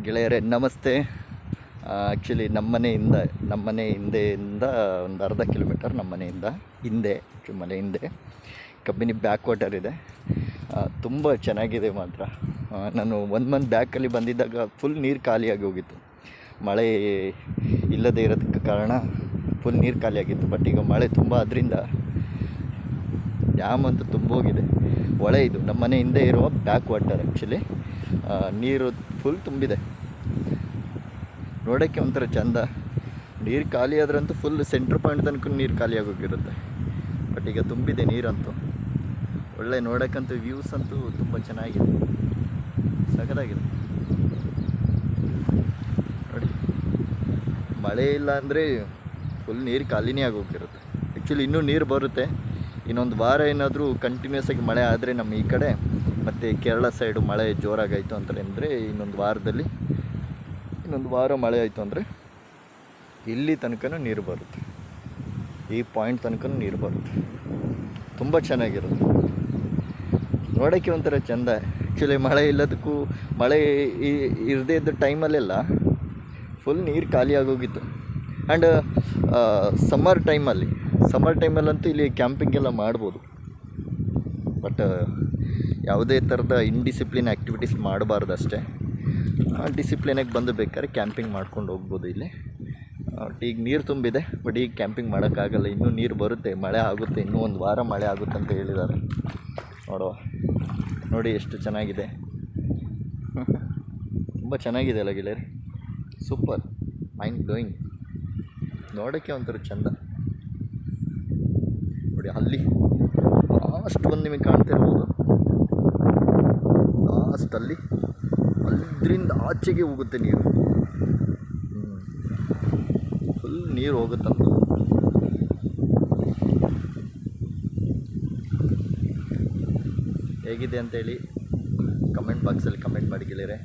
ಗೆಳೆಯರೇ, ನಮಸ್ತೆ. ಆ್ಯಕ್ಚುಲಿ ನಮ್ಮನೆಯಿಂದ ನಮ್ಮನೆ ಹಿಂದೆಯಿಂದ ಒಂದು ಅರ್ಧ ಕಿಲೋಮೀಟರ್ ನಮ್ಮನೆಯಿಂದ ಹಿಂದೆ ಮನೆ ಹಿಂದೆ, ಕಬ್ಬಿನಿ ಬ್ಯಾಕ್ ವಾಟರ್ ಇದೆ. ತುಂಬ ಚೆನ್ನಾಗಿದೆ ಮಾತ್ರ. ನಾನು ಒಂದು ಮಂತ್ ಬ್ಯಾಕಲ್ಲಿ ಬಂದಿದ್ದಾಗ ಫುಲ್ ನೀರು ಖಾಲಿಯಾಗಿ ಹೋಗಿತ್ತು. ಮಳೆ ಇಲ್ಲದೇ ಇರೋದಕ್ಕೆ ಕಾರಣ ಫುಲ್ ನೀರು ಖಾಲಿಯಾಗಿತ್ತು. ಬಟ್ ಈಗ ಮಳೆ ತುಂಬ ಅದರಿಂದ ಡ್ಯಾಮ್ ಅಂತೂ ತುಂಬೋಗಿದೆ. ಹೊಳೆ ಇದು, ನಮ್ಮ ಮನೆ ಹಿಂದೆ ಇರುವ ಬ್ಯಾಕ್ ವಾಟರ್ ಆ್ಯಕ್ಚುಲಿ ನೀರು ಫುಲ್ ತುಂಬಿದೆ. ನೋಡೋಕ್ಕೆ ಒಂಥರ ಚಂದ. ನೀರು ಖಾಲಿ ಆದ್ರಂತೂ ಫುಲ್ ಸೆಂಟ್ರ್ ಪಾಯಿಂಟ್ ತನಕ ನೀರು ಖಾಲಿಯಾಗಿ ಹೋಗಿರುತ್ತೆ ಬಟ್ ಈಗ ತುಂಬಿದೆ ನೀರಂತೂ. ಒಳ್ಳೆ ನೋಡೋಕ್ಕಂತೂ ವ್ಯೂಸ್ ಅಂತೂ ತುಂಬ ಚೆನ್ನಾಗಿದೆ. ಸಗದಾಗಿದೆ ನೋಡಿ. ಮಳೆ ಇಲ್ಲ ಅಂದರೆ ಫುಲ್ ನೀರು ಖಾಲಿನೇ ಆಗೋಗಿರುತ್ತೆ. ಆ್ಯಕ್ಚುಲಿ ಇನ್ನೂ ನೀರು ಬರುತ್ತೆ. ಇನ್ನೊಂದು ವಾರ ಏನಾದರೂ ಕಂಟಿನ್ಯೂಸ್ ಆಗಿ ಮಳೆ ಆದರೆ ನಮ್ಮ ಈ ಕಡೆ ಮತ್ತು ಕೇರಳ ಸೈಡು ಮಳೆ ಜೋರಾಗಾಯಿತು ಅಂತಂದರೆ ಇನ್ನೊಂದು ವಾರದಲ್ಲಿ, ಇನ್ನೊಂದು ವಾರ ಮಳೆ ಆಯಿತು ಅಂದರೆ ಇಲ್ಲಿ ತನಕ ನೀರು ಬರುತ್ತೆ. ಈ ಪಾಯಿಂಟ್ ತನಕ ನೀರು ಬರುತ್ತೆ. ತುಂಬ ಚೆನ್ನಾಗಿರುತ್ತೆ. ನೋಡೋಕ್ಕೆ ಒಂಥರ ಚೆಂದ. ಆ್ಯಕ್ಚುಲಿ ಮಳೆ ಇಲ್ಲದಕ್ಕೂ, ಮಳೆ ಇರದೇ ಇದ್ದ ಟೈಮಲ್ಲೆಲ್ಲ ಫುಲ್ ನೀರು ಖಾಲಿ ಆಗೋಗಿತ್ತು. ಆ್ಯಂಡ್ ಸಮ್ಮರ್ ಟೈಮಲ್ಲಿ ಸಮ್ಮರ್ ಟೈಮಲ್ಲಂತೂ ಇಲ್ಲಿ ಕ್ಯಾಂಪಿಂಗ್ ಎಲ್ಲ ಮಾಡ್ಬೋದು. ಬಟ್ ಯಾವುದೇ ಥರದ ಇನ್ಡಿಸಿಪ್ಲಿನ್ ಆ್ಯಕ್ಟಿವಿಟೀಸ್ ಮಾಡಬಾರ್ದು ಅಷ್ಟೇ ಡಿಸಿಪ್ಲಿನಾಗಿ ಬಂದು ಬೇಕಾದ್ರೆ ಕ್ಯಾಂಪಿಂಗ್ ಮಾಡ್ಕೊಂಡು ಹೋಗ್ಬೋದು ಇಲ್ಲಿ. ಈಗ ನೀರು ತುಂಬಿದೆ, ಬಟ್ ಈಗ ಕ್ಯಾಂಪಿಂಗ್ ಮಾಡೋಕ್ಕಾಗಲ್ಲ. ಇನ್ನೂ ನೀರು ಬರುತ್ತೆ, ಮಳೆ ಆಗುತ್ತೆ, ಇನ್ನೂ ಒಂದು ವಾರ ಮಳೆ ಆಗುತ್ತೆ ಅಂತ ಹೇಳಿದ್ದಾರೆ. ನೋಡುವ. ನೋಡಿ ಎಷ್ಟು ಚೆನ್ನಾಗಿದೆ. ತುಂಬ ಚೆನ್ನಾಗಿದೆ ಅಲ್ಲ ಗೆಳೆಯರಿ. ಸೂಪರ್ ಮೈಂಡ್ ಗ್ಲೋಯಿಂಗ್ ನೋಡೋಕ್ಕೆ ಒಂಥರ ಚೆಂದ. ನೋಡಿ, ಅಲ್ಲಿ ಲಾಸ್ಟ್ ಒಂದು ನಿಮಗೆ ಕಾಣ್ತಿರ್ಬೋದು ಲಾಸ್ಟಲ್ಲಿ ಅಲ್ಲಿಂದ ಆಚೆಗೆ ಹೋಗುತ್ತೆ ನೀರು. ಫುಲ್ ನೀರು ಹೋಗುತ್ತಂತ ಹೇಗಿದೆ ಅಂತೇಳಿ ಕಮೆಂಟ್ ಬಾಕ್ಸಲ್ಲಿ ಕಮೆಂಟ್ ಮಾಡಿ ಗೆಳೆಯರೆ.